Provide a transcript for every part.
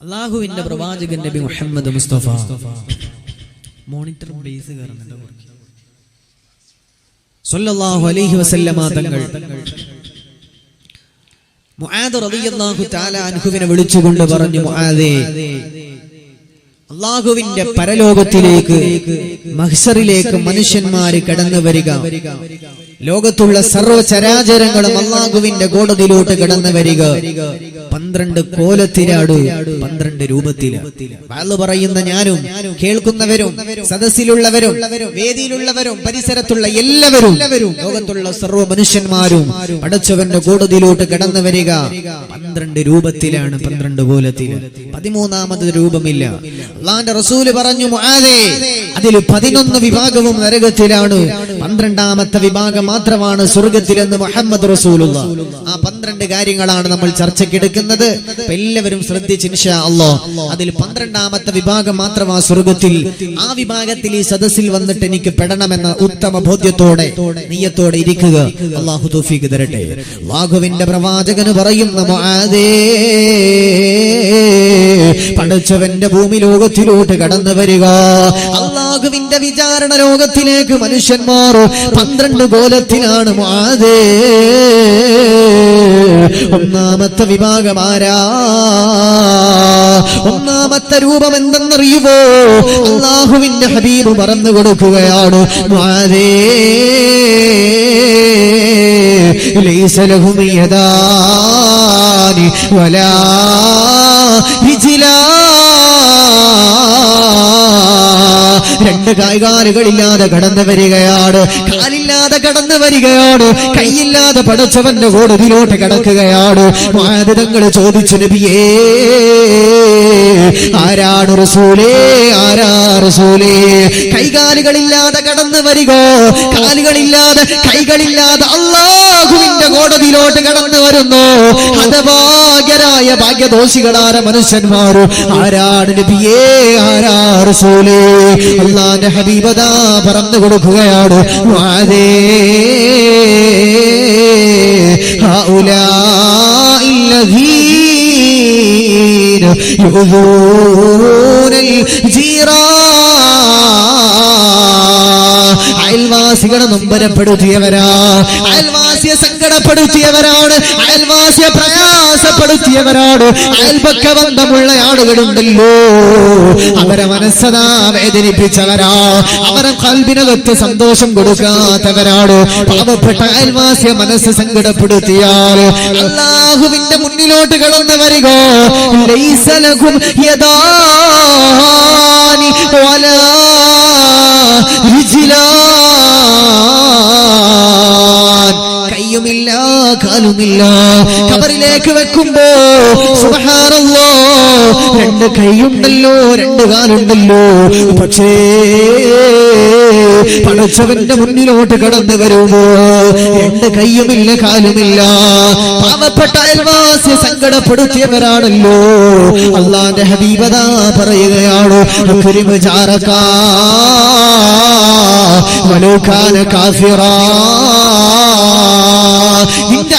അള്ളാഹുവിന്റെ പ്രവാചകൻ നബി മുഹമ്മദ് മുസ്തഫ. മോണിറ്റർ ബേസ് സല്ലല്ലാഹു അലൈഹി വസല്ലമ തങ്ങൾ. മുആദ് റളിയല്ലാഹു തആല അൻഹുവിനെ വിളിച്ചുകൊണ്ട് പറഞ്ഞു മുആദേ. അള്ളാഹുവിന്റെ പരലോകത്തിലേക്ക് മഹ്സറിലേക്ക് മനുഷ്യന്മാര് കടന്നു വരിക. ലോകത്തുള്ള സർവചരാചരങ്ങളും അള്ളാഹുവിന്റെ കോടതിയിലോട്ട് കടന്നു വരിക. പന്ത്രണ്ട് കോലത്തിലാട് പന്ത്രണ്ട് രൂപത്തിൽ പറയുന്ന ഞാനും കേൾക്കുന്നവരും സദസ്സിലുള്ളവരും വേദിയിലുള്ളവരും പരിസരത്തുള്ള എല്ലാവരും ലോകത്തുള്ള സർവ മനുഷ്യന്മാരും അടച്ചവന്റെ കോടതിയിലോട്ട് കടന്നു വരിക. പന്ത്രണ്ട് രൂപത്തിലാണ് പന്ത്രണ്ട് കോലത്തിൽ പതിമൂന്നാമത് രൂപമില്ല. അള്ളാന്റെ റസൂൽ പറഞ്ഞു അതിൽ പതിനൊന്ന് വിഭാഗവും നരകത്തിലാണ്. പന്ത്രണ്ടാമത്തെ വിഭാഗം മാത്രമാണ് സ്വർഗത്തിലെന്ന് മുഹമ്മദ് റസൂലുള്ള. ആ പന്ത്രണ്ട് കാര്യങ്ങളാണ് നമ്മൾ ചർച്ചയ്ക്കെടുക്കുന്നത്. എല്ലാവരും ശ്രദ്ധിച്ച് ഇൻഷാ അല്ലോ അതിൽ പന്ത്രണ്ടാമത്തെ വിഭാഗം മാത്രമാണ് സ്വർഗത്തിൽ ആ വിഭാഗത്തിൽ ഈ സദസ്സിൽ വന്നിട്ട് എനിക്ക് പെടണമെന്ന ഉത്തമ ബോധ്യത്തോടെ നീയത്തോടെ ഇരിക്കുക. അള്ളാഹു തൗഫീഖ് തരട്ടെ. വാഘുവിന്റെ പ്രവാചകന് പറയുന്ന പഠിച്ചവന്റെ ഭൂമി ലോകത്തിലോട്ട് കടന്നു വരിക. അള്ളാഹുവിന്റെ വിചാരണ ലോകത്തിലേക്ക് മനുഷ്യന്മാർ പന്ത്രണ്ട് കോലത്തിലാണ് മാതേ. ഒന്നാമത്തെ വിഭാഗമാരാ ഒന്നാമത്തെ രൂപം എന്തെന്നറിയുമോ അള്ളാഹുവിന്റെ ഹബീബ് പറഞ്ഞു കൊടുക്കുകയാണ് മാതേ. ലൈസലഹുമിയതാനി വലാ രണ്ട് കൈകാലുകളില്ലാതെ കടന്നു വരികയാണ്. കാലില്ലാതെ കടന്നു വരികയാണ്. കൈയില്ലാതെ പടച്ചവന്റെ കോടതിയിലോട്ട് കിടക്കുകയാണ്. മാതൃതങ്ങൾ ചോദിച്ചു നബിയേ ആരാണ് റസൂലേ? ആരാ റസൂലേ? കൈകാലുകളില്ലാതെ കടന്നു വരിക? കാലുകളില്ലാതെ കൈകളില്ലാതെ അള്ളാഹുവിന്റെ കോടതിയിലോട്ട് കടന്നു വരുന്നു. ഹതഭാഗ്യരായ ഭാഗ്യദോഷികളായ മനുഷ്യന്മാരും ആരാണ് നബിയേ? ആരാ റസൂലേ? അള്ളാന്റെ ഹബീബദാ പറഞ്ഞു കൊടുക്കുകയാണ് വാദേ هؤلاء الذين يؤذون الجيران അയൽവാസികളെ നൊമ്പരപ്പെടുത്തിയവരാ. അയൽവാസിയെ സങ്കടപ്പെടുത്തിയവരാണ്. അയൽവാസിയെ പ്രയാസപ്പെടുത്തിയവരാണ്. അയൽപക്ക ബന്ധമുള്ള ആളുകളുണ്ടല്ലോ. അവരെ മനസ്സതാ വേദനിപ്പിച്ചവരാ. അവരെ കൽബിനകത്ത് സന്തോഷം കൊടുക്കാത്തവരാണ്. പാവപ്പെട്ട അയൽവാസിയെ മനസ്സ് സങ്കടപ്പെടുത്തിയാൽ അള്ളാഹുവിന്റെ മുന്നിലോട്ട് കടന്നു വരിക. ലൈസലകും യദാനി വലാ കാലുമില്ല. കബറിലേക്ക് വെക്കുമ്പോ സുഹാറല്ലോ രണ്ട് കൈയുണ്ടല്ലോ രണ്ട് കാലുണ്ടല്ലോ. പക്ഷേ പടച്ചവന്റെ മുന്നിലോട്ട് കടന്നു വരുമോ എന്റെ കയ്യുമില്ല കാലുമില്ല. പാവപ്പെട്ട അയൽവാസി സങ്കടപ്പെടുത്തിയവരാണല്ലോ. അള്ളാന്റെ ഹബീബത പറയുകയാണ് അക്രിമ ജാറക്കാ വലോകാന കാഫിറാ.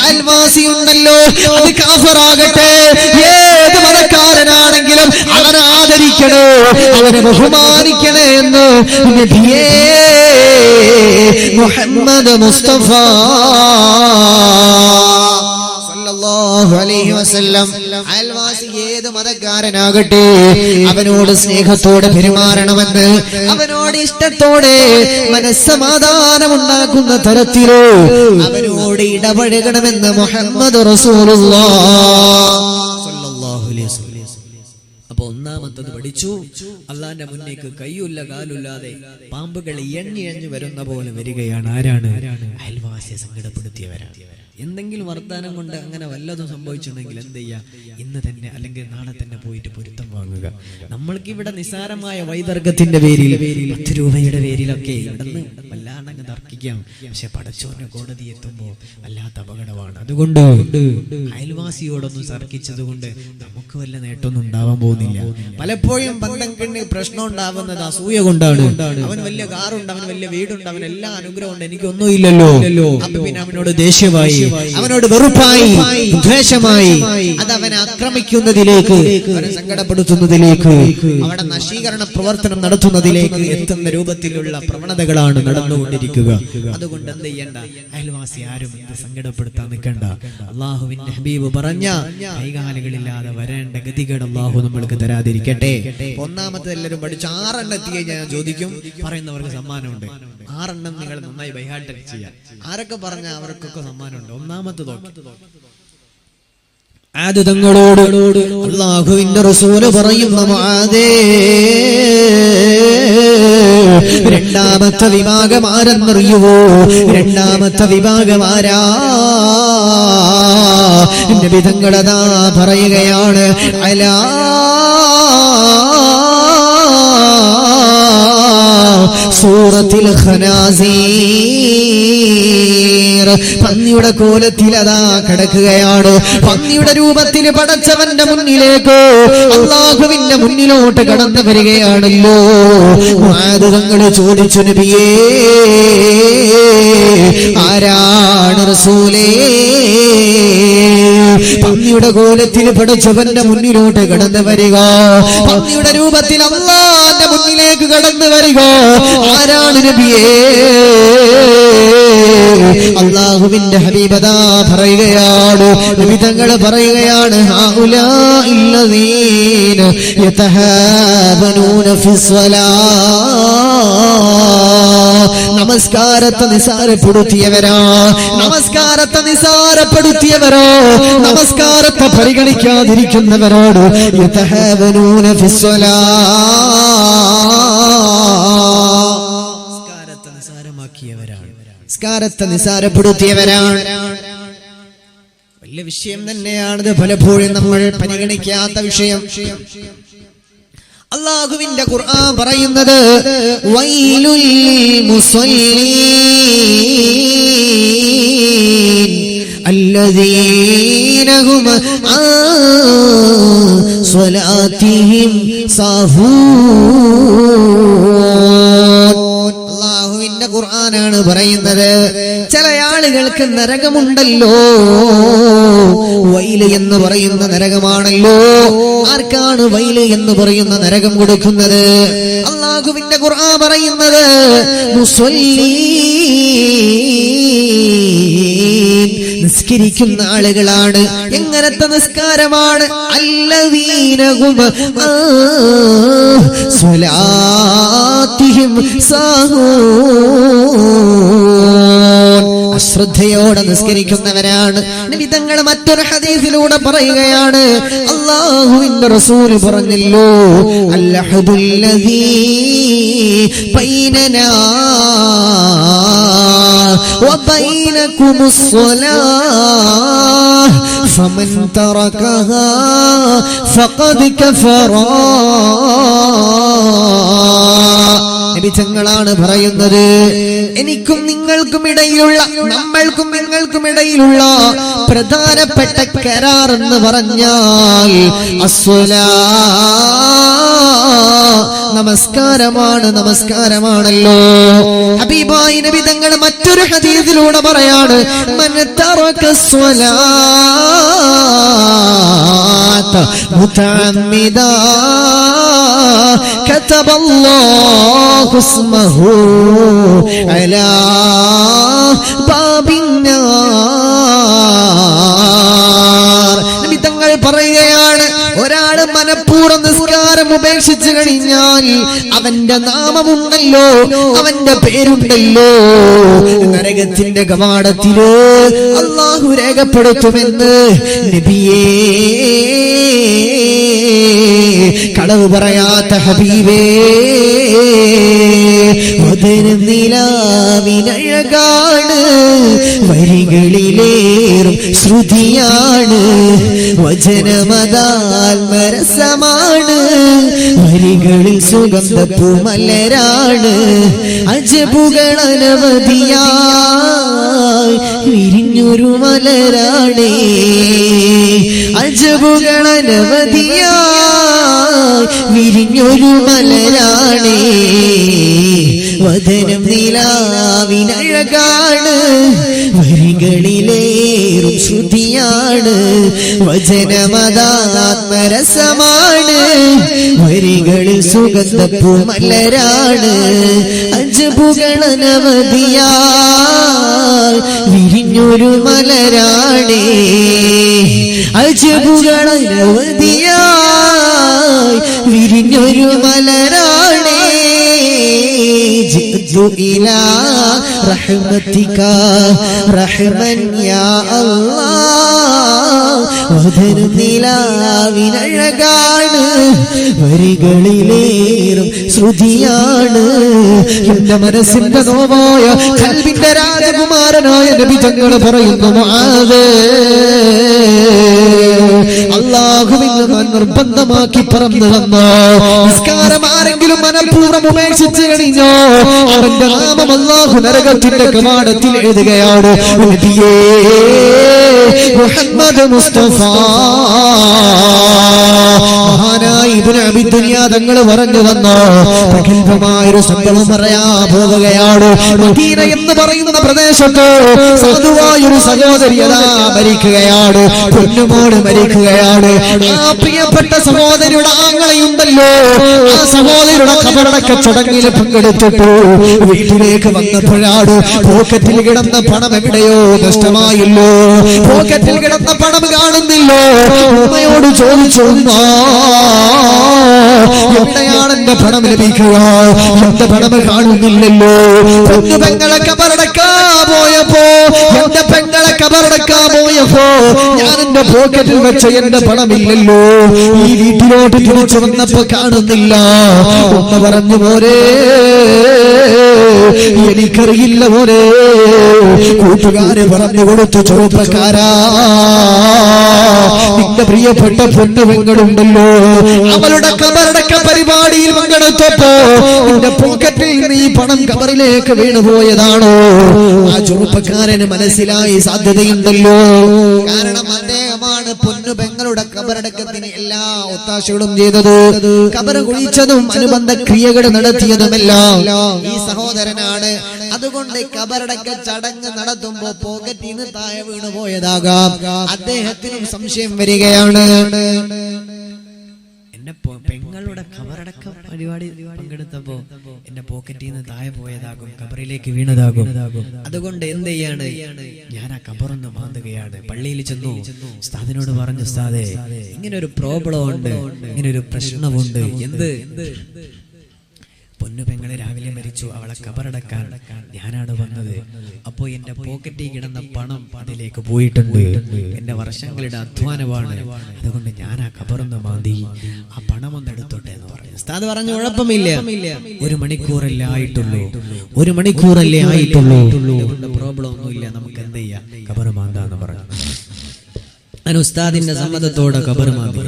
അയൽവാസി ഉണ്ടല്ലോ അത് കാഫറാകട്ടെ. ഏത് മതക്കാരനാണെങ്കിലും അവനെ ആദരിക്കണേ അവനെ ബഹുമാനിക്കണേ എന്ന് നബിയേ മുഹമ്മദ് മുസ്തഫ. അയൽവാസി ഏത് മതക്കാരനാകട്ടെ അവനോട് സ്നേഹത്തോടെ പെരുമാറണമെന്ന് അവനോട് ഇഷ്ടത്തോടെ മനസ്സമാധാനം ഉണ്ടാക്കുന്ന തരത്തിലോ അവനോട് ഇടപഴകണമെന്ന് മുഹമ്മദ് അപ്പൊ ഒന്നാമത്തത് പഠിച്ചു. അള്ളാന്റെ മുന്നേക്ക് കൈയില്ല കാലില്ലാതെ പാമ്പുകൾ എണ്ണി എഞ്ഞു വരുന്ന പോലെ വരികയാണ്. ആരാണ്? അയൽവാസിയെ സങ്കടപ്പെടുത്തിയവരാണ്. എന്തെങ്കിലും വർത്താനം കൊണ്ട് അങ്ങനെ വല്ലതും സംഭവിച്ചിട്ടുണ്ടെങ്കിൽ എന്ത് ചെയ്യുക ഇന്ന് തന്നെ അല്ലെങ്കിൽ നാളെ തന്നെ പോയിട്ട് പൊരുത്തം വാങ്ങുക. നമ്മൾക്ക് ഇവിടെ നിസാരമായ വൈതർക്കത്തിന്റെ പേരിൽ പത്ത് രൂപയുടെ പേരിലൊക്കെ ഇവിടുന്ന് വല്ലാണ്ടങ്ങ് തർക്കിക്കാം. പക്ഷെ പടച്ചോന്റെ കോടതി എത്തുമ്പോൾ വല്ലാത്ത അപകടമാണ്. അതുകൊണ്ട് അയൽവാസിയോടൊന്നും തർക്കിച്ചത് കൊണ്ട് നമുക്ക് വല്ല നേട്ടമൊന്നും ഉണ്ടാവാൻ പോകുന്നില്ല. പലപ്പോഴും ബന്ധം കിണ്ണി പ്രശ്നം ഉണ്ടാവുന്നത് അസൂയ കൊണ്ടാണ്. അവൻ വലിയ കാറുണ്ട് അവൻ വലിയ വീടുണ്ട് അവൻ എല്ലാ അനുഗ്രഹം ഉണ്ട് എനിക്കൊന്നും ഇല്ലല്ലോ. പിന്നെ അവനോട് ദേഷ്യമായി. അവനോട് വെറുപ്പായി ദ്വേഷമായി. അത് അവനെ ആക്രമിക്കുന്നതിലേക്ക് അവനെ സങ്കടപ്പെടുത്തുന്നതിലേക്ക് അവിടെ നശീകരണ പ്രവർത്തനം നടത്തുന്നതിലേക്ക് എത്തുന്ന രൂപത്തിലുള്ള പ്രവണതകളാണ് നടന്നുകൊണ്ടിരിക്കുക. അതുകൊണ്ട് എന്ത് ചെയ്യണ്ട? അയൽവാസി ആരും എന്ത് സങ്കടപ്പെടുത്താൻ നിൽക്കണ്ട. അള്ളാഹുവിന്റെ ഹബീബ് പറഞ്ഞ കൈകാലുകളില്ലാതെ വരേണ്ട ഗതികൾ അള്ളാഹു നമ്മൾക്ക് തരാതിരിക്കട്ടെ. ഒന്നാമത്തെ എല്ലാവരും പഠിച്ചു ആറെണ്ണം എത്തി കഴിഞ്ഞാൽ ഞാൻ ചോദിക്കും പറയുന്നവർക്ക് സമ്മാനമുണ്ട്. ആറെണ്ണം നിങ്ങൾ നന്നായി ബൈഹാട്ടൻ ചെയ്യാം. ആരൊക്കെ പറഞ്ഞാൽ അവർക്കൊക്കെ സമ്മാനമുണ്ട്? ഒന്നാമത്തെ ആദിതങ്ങളോട് ആദ് തങ്ങളോട് അള്ളാഹുവിന്റെ റസൂൽ പറയുന്ന മുആദേ രണ്ടാമത്തെ വിഭാഗം ആരെന്നറിയുവോ? രണ്ടാമത്തെ വിഭാഗം ആരാ? വിധങ്ങളതാ പറയുകയാണ് അലാ സൂറത്തിൽ പന്നിയുടെ കോലത്തിൽ അതാ കിടക്കുകയാണ്. പന്നിയുടെ രൂപത്തിൽ പടച്ചവന്റെ മുന്നിലേക്കോ അള്ളാഹുവിന്റെ മുന്നിലോട്ട് കടന്നു വരികയാണല്ലോ. മാതൃകങ്ങൾ ചോദിച്ചു നബിയേ ആരാണ് റസൂലേ? പന്നിയുടെ കോലത്തിൽ പടച്ചവന്റെ മുന്നിലോട്ട് കടന്നു വരിക. പന്നിയുടെ രൂപത്തിൽ അള്ളാന്റെ മുന്നിലേക്ക് കടന്നു വരിക. ആരാണ് നബിയേ? അള്ളാഹുവിന്റെ ഹബീബതാ പറയുകയാണ്. വിവിധങ്ങൾ പറയുകയാണ് യതഹാബനൂന നമസ്കാരത്തെ നിസാരപ്പെടുത്തിയവരാ. നമസ്കാരത്തെ നിസാരപ്പെടുത്തിയവരോ? നമസ്കാരത്തെ പരിഗണിക്കാതിരിക്കുന്നവരോട് വലിയ വിഷയം തന്നെയാണിത് പലപ്പോഴും നമ്മൾ പരിഗണിക്കാത്ത വിഷയം. അള്ളാഹുവിന്റെ ഖുർആൻ പറയുന്നത് വൈലുൽ മുസല്ലീൻ അല്ലദീനഹും സ്വലാത്തിഹിം സാഹൂ ഖുർആനാണ് പറയുന്നത്. ചില ആളുകൾക്ക് നരകമുണ്ടല്ലോ. വൈൽ എന്ന് പറയുന്ന നരകമാണല്ലോ. ആർക്കാണ് വൈൽ എന്ന് പറയുന്ന നരകം കൊടുക്കുന്നത്? അള്ളാഹുവിന്റെ ഖുർആൻ പറയുന്നത് മുസ്വല്ലീൻ നിസ്കരിക്കുന്ന ആളുകളാണ്. എങ്ങനത്തെ നിസ്കാരമാണ്? അല്ലവീനകും സ്വലാത്തിയും സാഹോ. അശ്രദ്ധയോടെ നിസ്കരിക്കുന്നവരാണ്. നിമിതങ്ങൾ മറ്റൊരു ഹദീസിലൂടെ പറയുകയാണ് അള്ളാഹുവിന്റെ റസൂൽ പറഞ്ഞല്ലോ അല്ലഹദുല്ലദീ ബൈനനാ وبينكم الصلاة فمن تركها فقد كفر നബിച്ചങ്ങളാണ് പറയുന്നത് എനിക്കും നിങ്ങൾക്കും ഇടയിലുള്ള നമ്മൾക്കും നിങ്ങൾക്കും ഇടയിലുള്ള പ്രധാനപ്പെട്ട കരാർ എന്ന് പറഞ്ഞാൽ നമസ്കാരമാണ് നമസ്കാരമാണല്ലോ. ഹബീബായി നബി തങ്ങൾ മറ്റൊരു ഹദീസിലൂടെ പറയാണ് മനത്തറക്കസ്വലാ كتب الله اسمه على باب النار നബി തങ്ങൾ പറയുകയാണ് ഒരാള് മനഃപൂർവ്വം നിസ്കാരം ഉപേക്ഷിച്ചു കഴിഞ്ഞാൽ അവന്റെ നാമമുണ്ടല്ലോ അവന്റെ പേരുണ്ടല്ലോ നരകത്തിന്റെ കവാടത്തില് അള്ളാഹു രേഖപ്പെടുത്തുമെന്ന് നബിയേ കളവ് പറയാത്ത ഹബീബേ നിലാവിനഴകാണ് വരികളിലേറും ശ്രുതിയാണ് വചനമതാത്മരസമാണ് വരികളിൽ സുഗന്ധപ്പൂമലരാണ് അജബുകൾ അനവധിയായി വിരിഞ്ഞൊരു മലരാണേ അജബുകൾ അനവധിയായി വിരിഞ്ഞൊരു മലരാണ്. വദനം നിലാവിനഴകാണ്. വരികളിലേറും ശ്രുതിയാണ്. വചനമതാത്മരസമാണ്. വരികളിൽ സുഗന്ധപ്പൂ മലരാണ് അജബുകളനവധിയാ വിരിഞ്ഞൊരു മലരാണേ. അജബുകളനവധിയാ വിരിഞ്ഞൊരു മലരാണേ. റഹ്മത്തിക്ക റഹ്മൻ യാ അല്ലാ. അതൊരു നിലാവിനഴകാണ്. വരികളിലേറും ശ്രുതിയാണ്. എന്റെ മനസ്സിന്റെ നോവായ കൽവിന്റെ രാജകുമാരനായ നബിജങ്ങൾ പറയുന്നു അത് നിർബന്ധമാക്കി പറന്നു വന്നോ നിസ്കാരം ആരെങ്കിലും മനഃപൂർവം ഉപേക്ഷിച്ചു കഴിഞ്ഞോ അവന്റെ നാമം അള്ളാഹു നരകത്തിന്റെ കവാടത്തിൽ എഴുതുകയാണ്. മുഹമ്മദ് മുസ്തഫ മഹാനായ തങ്ങൾ പറഞ്ഞു വന്നോ പ്രഗത്ഭമായൊരു സംഭവം പറയാ പോവുകയാണ് എന്ന് പറയുന്ന പ്രദേശത്ത് സാധുവായൊരു സഹോദരി അതാ മരിക്കുകയാണ് പൊന്നുമോട് മരിക്കുകയാണ്. ആ പ്രിയപ്പെട്ട സഹോദരിയുടെ ആങ്ങളെയുണ്ടല്ലോ ആ സഹോദരിയുടെ കബറടക്ക ചടങ്ങിൽ പങ്കെടുത്തിട്ടു. വീട്ടിലേക്ക് വന്നപ്പോഴാണ് പോക്കറ്റിൽ കിടന്ന പണം എവിടെയോ നഷ്ടമായില്ലോ. പോക്കറ്റിൽ കിടന്ന പണം കാണുന്നില്ലോ. ഉമ്മയോട് ചോദിച്ചു "ഉമ്മാ, എവിടെയാണ് എന്റെ പണം ലഭിക്കുക? എന്റെ പണം കാണുന്നില്ലല്ലോ. പെങ്ങളൊക്കെ പെങ്ങളെ പോയപ്പോ ഞാൻ എന്റെ പോക്കറ്റിൽ വെച്ച എന്റെ പണമില്ലല്ലോ. ഈ വീട്ടിലോട്ട് തിരിച്ചു വന്നപ്പോ കാണുന്നില്ല. ഉമ്മ പറഞ്ഞു പോരേ എനിക്കറിയില്ല പോരേ കൂട്ടുകാര് പറഞ്ഞു കൊടുത്തു ചോപ്പക്കാരാ നിന്റെ പ്രിയപ്പെട്ട പൊന്നു പെങ്ങളുണ്ടല്ലോ. അവളുടെ കബറടക്ക പരിപാടിയിൽ പങ്കെടുത്തപ്പോ നിന്റെ പോക്കറ്റിൽ ഈ പണം കബറിലേക്ക് വീണുപോയതാണോ? ആ ചെറുപ്പക്കാരന് മനസ്സിലായി സാധ്യതയുണ്ടല്ലോ. കാരണം അദ്ദേഹമാണ് പൊന്നു പെങ്ങളുടെ കബറടക്കത്തിന് എല്ലാ ഒത്താശകളും ചെയ്തത്. കബർ കുഴിച്ചതും അനുബന്ധ ക്രിയകൾ നടത്തിയതുമെല്ലാം ഈ സഹോദരനാണ്. അതുകൊണ്ട് കബറടക്ക ചടങ്ങ് നടത്തുമ്പോ പോക്കറ്റിൽ താഴെ വീണു പോയതാകാം അദ്ദേഹത്തിനും സംശയം വരികയാണ്. പരിപാടി പങ്കെടുത്തപ്പോ എന്റെ പോക്കറ്റിൽ നിന്ന് താഴെ പോയതാകും കബറിലേക്ക് വീണതാകും. അതുകൊണ്ട് എന്ത് ചെയ്യാണ്? ഞാൻ ആ കബറൊന്ന് മാന്തുകയാണ്. പള്ളിയിൽ ചെന്നു ഉസ്താദിനോട് പറഞ്ഞു സ്ഥാദേ ഇങ്ങനെ ഒരു പ്രോബ്ലം ഉണ്ട് ഇങ്ങനെ ഒരു പ്രശ്നമുണ്ട്. എന്ത്? പൊന്നു പെങ്ങളെ രാവിലെ മരിച്ചു. അവളെ കബറടക്കാൻ ഞാനാണ് വന്നത്. അപ്പോ എന്റെ പോക്കറ്റിൽ കിടന്ന പണം അതിലേക്ക് പോയിട്ടുണ്ട്. എന്റെ വർഷങ്ങളുടെ അധ്വാനമാണ്. അതുകൊണ്ട് ഞാൻ ആ കബറൊന്ന് മാന്തി ആ പണം ഒന്ന് എടുത്തോട്ടെ എന്ന് പറഞ്ഞു. ഉസ്താദ് പറഞ്ഞു കുഴപ്പമില്ല. ഒരു മണിക്കൂറല്ലേ ആയിട്ടുള്ളൂ. ഒരു മണിക്കൂറല്ലേ ആയിട്ടുള്ളൂ. പ്രോബ്ലം ഒന്നുമില്ല. നമുക്ക് എന്ത് ചെയ്യാം? കബർ മാന്താന്ന് പറഞ്ഞു. ഞാൻ ഉസ്താദിന്റെ സമ്മതത്തോടെ കബർ മാന്തി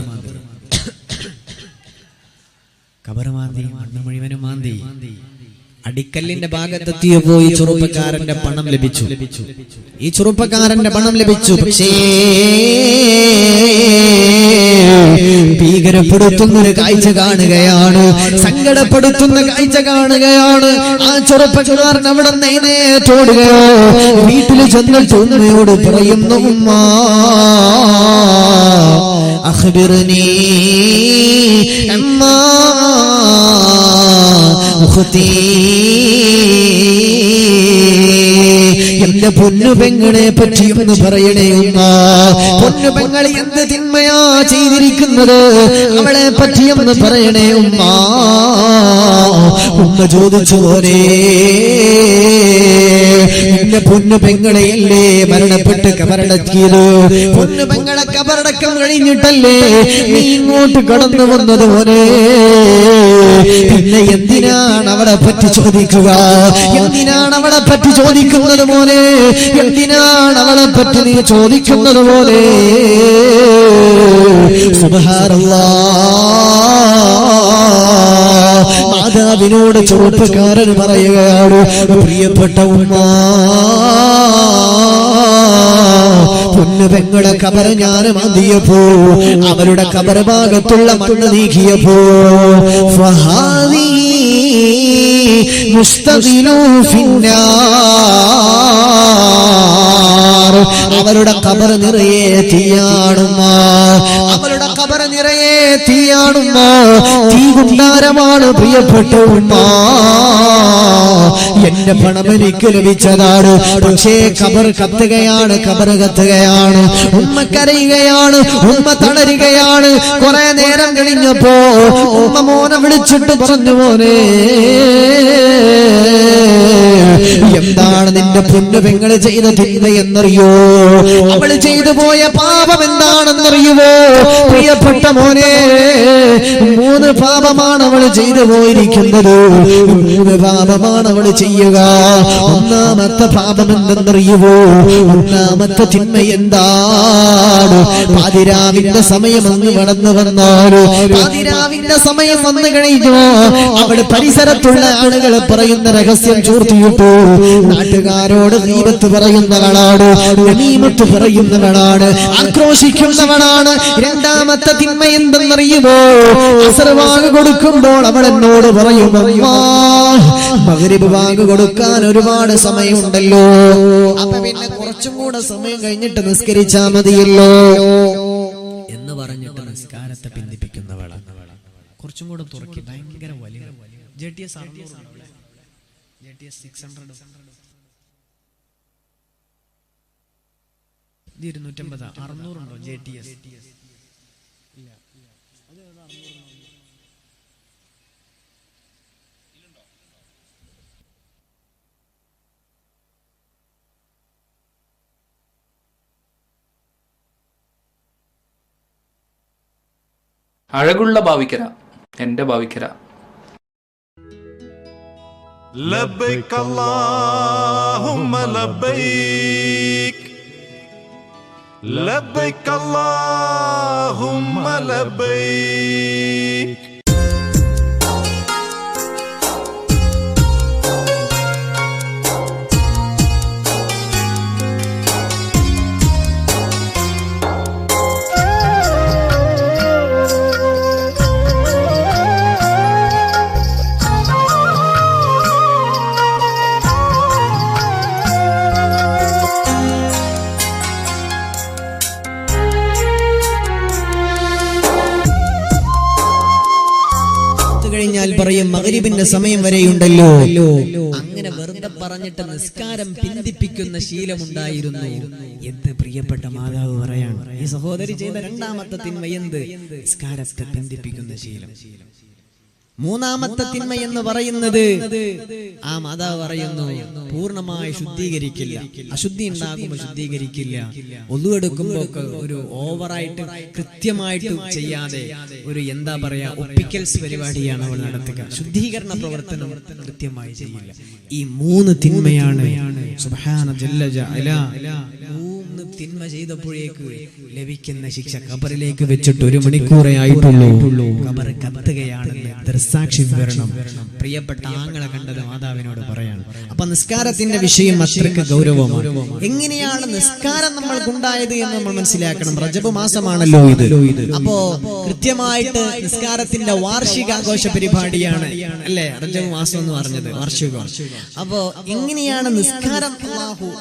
കബർ മാന്തി മണ്ണ് മുഴുവനും മാന്തി അടിക്കല്ലിന്റെ ഭാഗത്തെത്തിയപ്പോ ഈ ചെറുപ്പക്കാരന്റെ പണം ലഭിച്ചു. ഈ ചെറുപ്പക്കാരന്റെ പണം ലഭിച്ചു. പക്ഷേ ഭീകരപ്പെടുത്തുന്ന ഒരു കാഴ്ച കാണുകയാണ്. സങ്കടപ്പെടുത്തുന്ന കാഴ്ച കാണുകയാണ്. ആ ചെറുപ്പക്കാരൻ അവിടെ തോടുകയോ വീട്ടിൽ ചെന്നിട്ട് ഉമ്മയോട് പറയുന്നു ഉമ്മ അഖ്ബിർനി അമ്മ ഉഖ്തി എന്റെ പൊന്നു പെങ്ങളെ പറ്റി ഒന്ന് പറയണേ പൊന്നു പെങ്ങൾ എന്ത് തിന്മയാ ചെയ്തിരിക്കുന്നത്? അവളെ പറ്റി ഒന്ന് പറയണേ ഉമ്മ. ഉമ്മ ചോദിച്ചു പോലെ എന്റെ പൊന്നു പെങ്ങളെയല്ലേ മരണപ്പെട്ട് കബറടക്കിയത്? പൊന്നു പെങ്ങളെ കബറടക്കം കഴിഞ്ഞിട്ടല്ലേ നീ ഇങ്ങോട്ട് കടന്നു വന്നത് പോലെ പിന്നെ എന്തിനാണ് അവളെ പറ്റി ചോദിക്കുക? എന്തിനാണ് അവളെ പറ്റി ചോദിക്കുന്നത് പോലെ എന്തിനാണ് അവളെ പറ്റി നീ ചോദിക്കുന്നത് പോലെ? മാതാവിനോട് ചെറുപ്പക്കാരൻ പറയുകയാണ് പ്രിയപ്പെട്ട ഉമ്മ പൊന്നു കബറ് കബർ ഞാൻ മതിയപ്പോ അവരുടെ കബർ ഭാഗത്തുള്ള മണ്ണ് നീക്കിയപ്പോ അവരുടെ കബർ നിറയെ തീയാണുമാ അവരുടെ കബർ നിറയെ തീയാണുന്ന തീ പ്രിയപ്പെട്ട ഉമ്മ. എന്റെ പണം എനിക്ക് ലഭിച്ചതാണ്. പക്ഷേ കബർ കത്തുകയാണ് കബർ കത്തുകയാണ്. ഉമ്മ കരയുകയാണ് ഉമ്മ തളരുകയാണ്. കുറെ നേരം കഴിഞ്ഞപ്പോ ഉമ്മ മോനെ വിളിച്ചിട്ട് പറഞ്ഞു മോനെ എന്താണ് നിന്റെ പൊന്നു പെങ്ങൾ ചെയ്ത തിന്മ എന്നറിയോ? അവൾ ചെയ്തു പോയ പാപം എന്താണെന്നറിയുവോ? പ്രിയപ്പെട്ട മോനെ മൂന്ന് പാപമാണ് അവൾ ചെയ്തു പോയിരിക്കുന്നത്. മൂന്ന് പാപമാണ് അവൾ ചെയ്യുക. ഒന്നാമത്തെ പാപം എന്തെന്നറിയുമോ ഒന്നാമത്തെ തിന്മ എന്താണ്? പാതിരാവിന്റെ സമയം അങ്ങ് വളർന്നു വന്നാലോ പാതിരാവിന്റെ സമയം വന്നു കഴിഞ്ഞു. അവിടെ പരിസരത്തുള്ള ആളുകൾ പറയുന്ന രഹസ്യം ചോർത്തിയിട്ടു. നാട്ടുകാരോട് ദീപത്ത് പറയുന്നവളാണ്. നമീമത്ത് പറയുന്നവളാണ്. ആക്രോശിക്കുന്നവളാണ്. രണ്ടാമത്തെ തിന്മ എന്തെന്നറിയുമോ അസർവാഗ് കൊടുക്കുമ്പോൾ അവൾ എന്നോട് പറയും "അമ്മാ, മഗ്രിബ് കൊടുക്കാൻ ഒരുപാട് സമയമുണ്ടല്ലോ. അപ്പൊ പിന്നെ കുറച്ചും കൂടെ സമയം കഴിഞ്ഞിട്ട് നിസ്കരിച്ചാ മതിയല്ലോ. എന്ന് പറഞ്ഞിട്ട് നിസ്കാരത്തെ പിന്തിപ്പിക്കുന്നവളാണ് കുറച്ചും കൂടെ തുറക്കി ഭയങ്കര വലിയ J T J T S ഇരുന്നൂറ്റമ്പതാ? അറുന്നൂറുണ്ടോ ജെ ടി എസ്? അഴകുള്ള ഭാവിക്കര എന്റെ ഭാവിക്കര ലബൈക് കല്ലാഹുമ്മ ലബൈക് لبيك اللهم لبيك. മകരിബിന്റെ സമയം വരെയുണ്ടല്ലോ. അങ്ങനെ വെറുതെ പറഞ്ഞിട്ട് നിസ്കാരം പിന്തിപ്പിക്കുന്ന ശീലമുണ്ടായിരുന്നു. എന്ത് പ്രിയപ്പെട്ട മാതാവ് പറയാണ് ഈ സഹോദരി ചെയ്ത രണ്ടാമത്തെ തിന്മ എന്ത്? നിസ്കാരത്തെ പിന്തിപ്പിക്കുന്ന ശീലം. മൂന്നാമത്തെ തിന്മ എന്ന് പറയുന്നത് ആ മാതാവ് പറയുന്നു പൂർണമായി ശുദ്ധീകരിക്കില്ല. അശുദ്ധി ഉണ്ടാകുമ്പോൾ ശുദ്ധീകരിക്കില്ല. ഒതുവെടുക്കുമ്പോ ഒരു ഓവറായിട്ട് കൃത്യമായിട്ട് ചെയ്യാതെ ഒരു എന്താ പറയാ ഒപ്പിക്കൽസ് പരിപാടിയാണ് അവൾ നടത്തുക. ശുദ്ധീകരണ പ്രവർത്തനം കൃത്യമായി ചെയ്യില്ല. ഈ മൂന്ന് തിന്മയാണ് ജല്ല. തിന്മ ചെയ്തപ്പോഴേക്ക് ലഭിക്കുന്ന ശിക്ഷ കബറിലേക്ക് വെച്ചിട്ട് ഒരു മണിക്കൂറേ ആയിട്ടുള്ളൂ. കബർ കത്തുകയാണെന്ന് ദൃസാക്ഷി വിവരണം പ്രിയപ്പെട്ട ആങ്ങളെ കണ്ടത് മാതാവിനോട് പറയാണ്. അപ്പൊ നിസ്കാരത്തിന്റെ വിഷയം അത്രയ്ക്ക് ഗൗരവമാണ്. എങ്ങനെയാണ് നിസ്കാരം നമ്മൾക്കുണ്ടായത് എന്ന് നമ്മൾ മനസ്സിലാക്കണം. റജബ് മാസമാണല്ലോ ഇത്. അപ്പോ കൃത്യമായിട്ട് നിസ്കാരത്തിന്റെ വാർഷികാഘോഷ പരിപാടിയാണ് അല്ലെ? റജബ് മാസം എന്ന് പറഞ്ഞത് വാർഷികം. അപ്പോ എങ്ങനെയാണ് നിസ്കാരം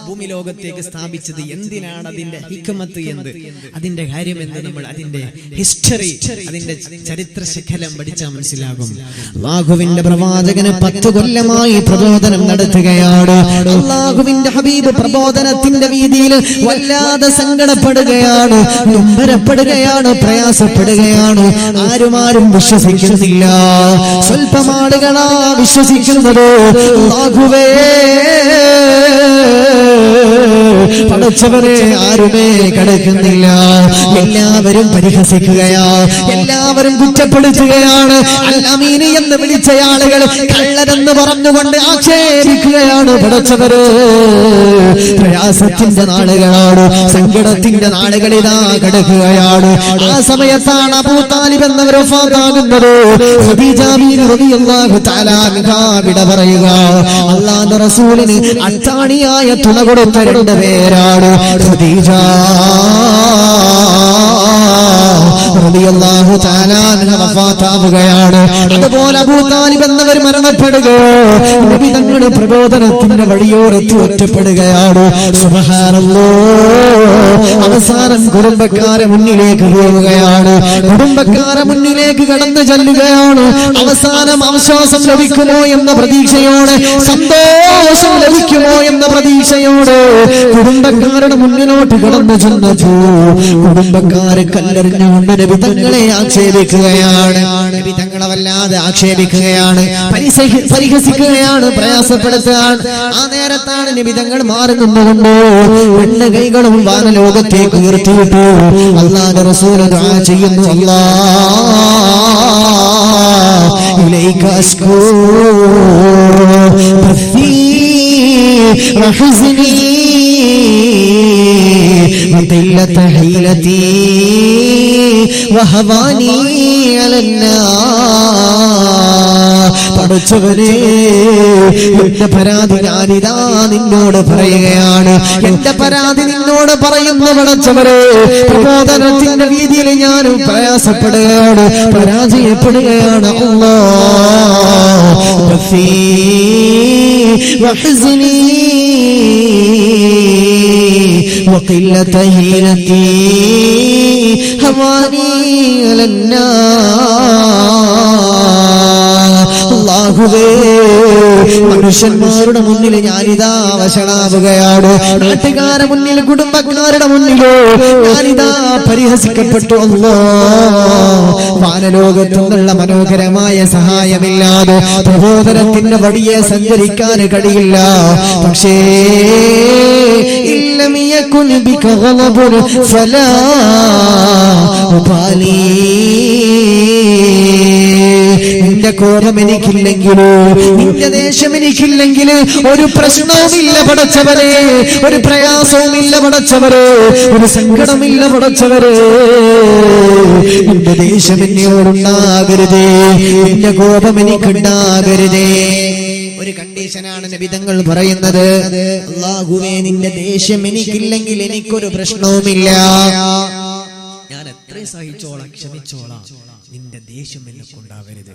ഭൂമി ലോകത്തേക്ക് സ്ഥാപിച്ചത്? എന്തിനാണ് അതിന്റെ ഹിക്കമത്ത് എന്ത്? അതിന്റെ കാര്യം എന്ത് നമ്മൾ അതിന്റെ ഹിസ്റ്ററി അതിന്റെ ചരിത്ര ശിഖലം പഠിച്ചാൽ മനസ്സിലാകും. അള്ളാഹുവിന്റെ പ്രവാചകന് പത്ത് കൊല്ലമായി പ്രബോധനം നടത്തുകയാണ്. അള്ളാഹുവിന്റെ ഹബീബ് പ്രബോധനത്തിന്റെ വീതിയിൽ വല്ലാതെ സങ്കടപ്പെടുകയാണ്. നൊമ്പരപ്പെടുകയാണ് പ്രയാസപ്പെടുകയാണ്. ആരുമാരും വിശ്വസിക്കുന്നില്ല. സ്വല്പം ആളുകളാ വിശ്വസിക്കുന്നത് ലാഘുവേ പടച്ചവരെ ആരുമേ കിടക്കുന്നില്ല. എല്ലാവരും പരിഹസിക്കുകയാ. എല്ലാവരും കുറ്റപ്പെടുത്തുകയാണ്. അല്ലാമീനി എന്ന് വിളിച്ച ആളുകൾ കള്ളരെന്ന് പറഞ്ഞുകൊണ്ട് ആക്ഷേപിക്കുകയാണ് പടച്ചവര്. പ്രയാസത്തിന്റെ നാളുകളാണ്. സങ്കടത്തിന്റെ നാളുകൾ ഇതാ കിടക്കുകയാണ്. ആ സമയത്താണ് അബൂ താലിബ് എന്നവർ അൻഹാ വിട പറയുക. അള്ളാന്റെ റസൂലിന് അത്താണിയായ തുണ കൊടുത്ത രണ്ട് പേരാണ്. അതുപോലെ അബൂ എന്നവർ നബി തങ്ങളുടെ പ്രബോധനത്തിന്റെ വഴിയോരത്ത് ഒറ്റപ്പെടുകയാണ്. സുബ്ഹാനല്ലാഹ് അവസാനം കുടുംബക്കാരെ മുന്നിലേക്ക് പോവുകയാണ് കുടുംബക്കാരെ മുന്നിലേക്ക് കടന്നു ചെല്ലുകയാണ്. അവസാനം ആശ്വാസം ലഭിക്കുമോ എന്ന പ്രതീക്ഷയോടെ സന്തോഷം ലഭിക്കുമോ എന്ന പ്രതീക്ഷയോടെ കുടുംബക്കാരുടെ മുന്നിലോട്ട് കടന്നു ചെന്നപ്പോ കുടുംബക്കാര് കല്ലെറിഞ്ഞുകൊണ്ട് നബി തങ്ങളെ ആക്ഷേപിക്കുകയാണ്. നബി തങ്ങളെ വല്ലാതെ ആക്ഷേപിക്കുകയാണ്. പരിഹസിക്കുകയാണ് പ്രയാസപ്പെടുത്തുകയാണ്. ആ നേരത്താണ് നബി തങ്ങൾ മാറി നിന്നുകൊണ്ട് രണ്ട് കൈകളും വാനലോകത്തേക്ക് ഉയർത്തിയിട്ടു അള്ളാന്റെ ദുആ ചെയ്യുന്നു. അല്ലാ. ഇലൈക അസ്കൂ. ബഥീ വഹസ്നി وقلة حيلتي وهواني على النار പഠിച്ചവനെ എന്റെ പരാതി ഞാനിതാ നിന്നോട് പറയുകയാണ് എന്റെ പരാതി നിന്നോട് പറയുന്ന പടച്ചവരെ പ്രബോധനത്തിന്റെ രീതിയിൽ ഞാൻ പ്രയാസപ്പെടുകയാണ് പരാജയപ്പെടുകയാണ് അല്ലാ ബഫീ وحزني وقلة هيلتي هواني على النار അള്ളാഹുവേ മനുഷ്യന്മാരുടെ മുന്നിൽ ഞാനിതാ വശളാവുകയാണ്. നാട്ടുകാരുടെ മുന്നിൽ കുടുംബക്കാരുടെ മുന്നിലോ ഞാനിതാ പരിഹസിക്കപ്പെട്ടു. അല്ലോ മനോഹരമായ സഹായമില്ലാതെ പ്രബോധനത്തിന്റെ വടിയെ സഞ്ചരിക്കാൻ കഴിയില്ല. പക്ഷേ ഇല്ലമിയക്കുൻ ബിക ഗളബുൻ ഉപാലീ. നിന്റെ കോപം എനിക്കില്ലെങ്കിലോ? നിന്റെ ദേഷ്യം എനിക്കില്ലെങ്കിൽ ഒരു പ്രശ്നവുമില്ല പടച്ചവരെ ഒരു പ്രയാസവുമില്ല പടച്ചവരെ. ഒരു സങ്കടമില്ല പടച്ചവരെ. നിന്റെ ദേഷ്യം എന്നോടുണ്ടാകരുതേ നിന്റെ കോപം എനിക്കുണ്ടാകരുതേ ഒരു കണ്ടീഷനാണ് നബിതങ്ങൾ പറയുന്നത്. അള്ളാഹുവേ നിന്റെ ദേഷ്യം എനിക്കില്ലെങ്കിൽ എനിക്കൊരു പ്രശ്നവുമില്ല. ഞാൻ എത്ര സഹിച്ചോളാം ക്ഷമിച്ചോളാം. നിന്റെ ദേഷ്യം എന്നെ കൊണ്ടാവരുത്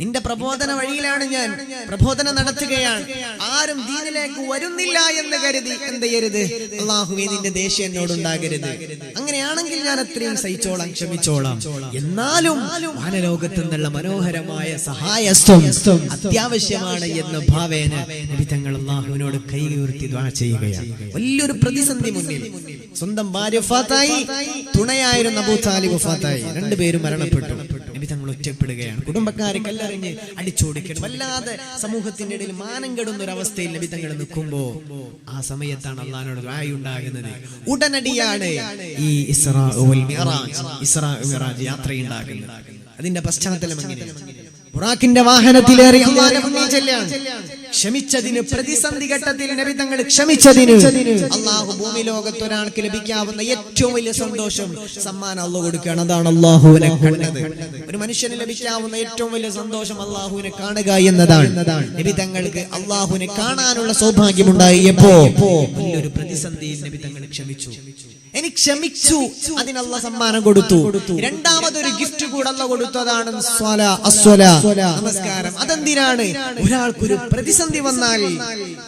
നിന്റെ പ്രബോധന വഴിയിലാണ് ഞാൻ പ്രബോധനം നടത്തുകയാണ്. ആരും ദീനിലേക്ക് വരുന്നില്ല എന്ന് കരുതി എന്ത് ചെയ്യരുത്? അള്ളാഹുവെ നിന്റെ ദേഷ്യം എന്നോടുണ്ടാകരുത് അങ്ങനെയാണെങ്കിൽ ഞാൻ അത്രയും സഹിച്ചോളാം ക്ഷമിച്ചോളാം. എന്നാലും വാനലോകത്തു നിന്നുള്ള മനോഹരമായ സഹായസ്വം അത്യാവശ്യമാണ് എന്ന ഭാവേന തങ്ങൾ അള്ളാഹുവിനോട് കൈ ഉയർത്തി ദ്വാ ചെയ്യുകയാണ്. വലിയൊരു പ്രതിസന്ധി മുന്നിൽ സ്വന്തം ഭാര്യ ഫാത്തായി തുണയായിരുന്ന അബൂ താലിബ് ഫാത്തായി. രണ്ടുപേരും മരണപ്പെട്ടു. നബി തങ്ങൾ ഒറ്റപ്പെടുകയാണ്. കുടുംബക്കാരെ കല്ലറിഞ്ഞ് അടിച്ചോടിക്കണം. വല്ലാതെ സമൂഹത്തിന്റെ ഇടയിൽ മാനം കെടുന്ന ഒരു അവസ്ഥയിൽ നബി തങ്ങൾ നിൽക്കുമ്പോ ആ സമയത്താണ് അള്ളഹാനോട് ഉണ്ടാകുന്നത്. ഉടനടിയാണ് ഈ ഇസ്രാ മിറാജ് യാത്രയുണ്ടാകുന്നത്. അതിന്റെ പശ്ചാത്തലം എങ്ങനെയാണ്? ബുറാക്കിന്റെ വാഹനത്തിലേറി ക്ഷമിച്ചതിന് പ്രതിസന്ധി ഘട്ടത്തിൽ നബി തങ്ങൾ ക്ഷമിച്ചതിന് അള്ളാഹു ഭൂമി ലോകത്ത് ഒരാൾക്ക് ലഭിക്കാവുന്ന ഏറ്റവും വലിയ സന്തോഷം സമ്മാനം അള്ളു കൊടുക്കുകയാണ്. അതാണ് അള്ളാഹുവിനെ കണ്ടത്. ഒരു മനുഷ്യന് ലഭിക്കാവുന്ന ഏറ്റവും വലിയ സന്തോഷം അള്ളാഹുവിനെ കാണുക എന്നതാണ്. നബി തങ്ങൾക്ക് അള്ളാഹുവിനെ കാണാനുള്ള സൗഭാഗ്യമുണ്ടായപ്പോ വലിയൊരു പ്രതിസന്ധിയിൽ നബി തങ്ങൾ ക്ഷമിച്ചു. ഇനി ക്ഷമിച്ചു. അതിനുള്ള സമ്മാനം കൊടുത്തു. രണ്ടാമതൊരു ഗിഫ്റ്റ് കൂടെ കൊടുത്തതാണ് നമസ്കാരം. അതെന്തിനാണ്? ഒരാൾക്കൊരു പ്രതിസന്ധി വന്നാൽ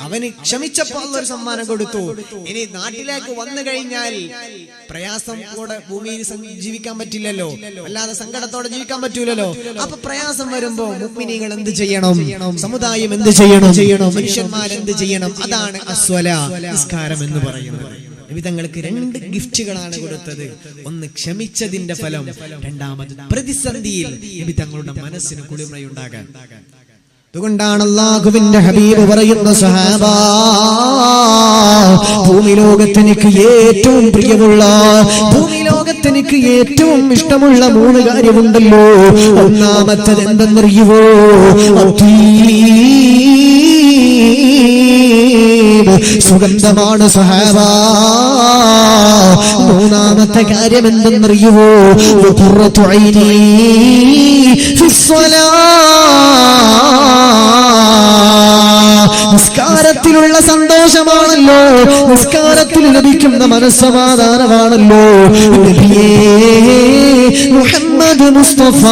അവന് ക്ഷമിച്ചപ്പോൾ ഒരു സമ്മാനം കൊടുത്തു. ഇനി നാട്ടിലേക്ക് വന്നു കഴിഞ്ഞാൽ പ്രയാസം കൂടെ ഭൂമിയിൽ ജീവിക്കാൻ പറ്റില്ലല്ലോ. അല്ലാതെ സങ്കടത്തോടെ ജീവിക്കാൻ പറ്റൂലല്ലോ. അപ്പൊ പ്രയാസം വരുമ്പോ മുമ്മിനികൾ എന്ത് ചെയ്യണം? സമുദായം എന്ത് ചെയ്യണം? ചെയ്യണം മനുഷ്യന്മാർ എന്ത് ചെയ്യണം? അതാണ് അസ്വല നിസ്കാരം എന്ന് പറയുന്നത്. തങ്ങൾക്ക് രണ്ട് ഗിഫ്റ്റുകളാണ് കൊടുത്തത്. ഒന്ന് ക്ഷമിച്ചതിന്റെ ഫലം രണ്ടാമത് പ്രതിസന്ധിയിൽ നബി തങ്ങളുടെ മനസ്സിന് കുളിമയുണ്ടാകാൻ അതുകൊണ്ടാണ് അള്ളാഹുവിന്റെ ഹബീബ് പറയുന്ന സഹാബ ഭൂമി ലോകത്തെനിക്ക് ഏറ്റവും പ്രിയമുള്ള ഭൂമി ലോകത്തെനിക്ക് ഏറ്റവും ഇഷ്ടമുള്ള മൂന്ന് കാര്യമുണ്ടല്ലോ. ഒന്നാമത്തത് എന്തെന്നറിയുവോ. സുഗന്ധമാണ് മൂന്നാമത്തെ കാര്യം എന്തെന്നറിയുവോ നിസ്കാരത്തിലുള്ള സന്തോഷമാണല്ലോ. നിസ്കാരത്തിൽ ലഭിക്കുന്ന മനസ്സമാധാനമാണല്ലോ. മുഹമ്മദ് മുസ്തഫ.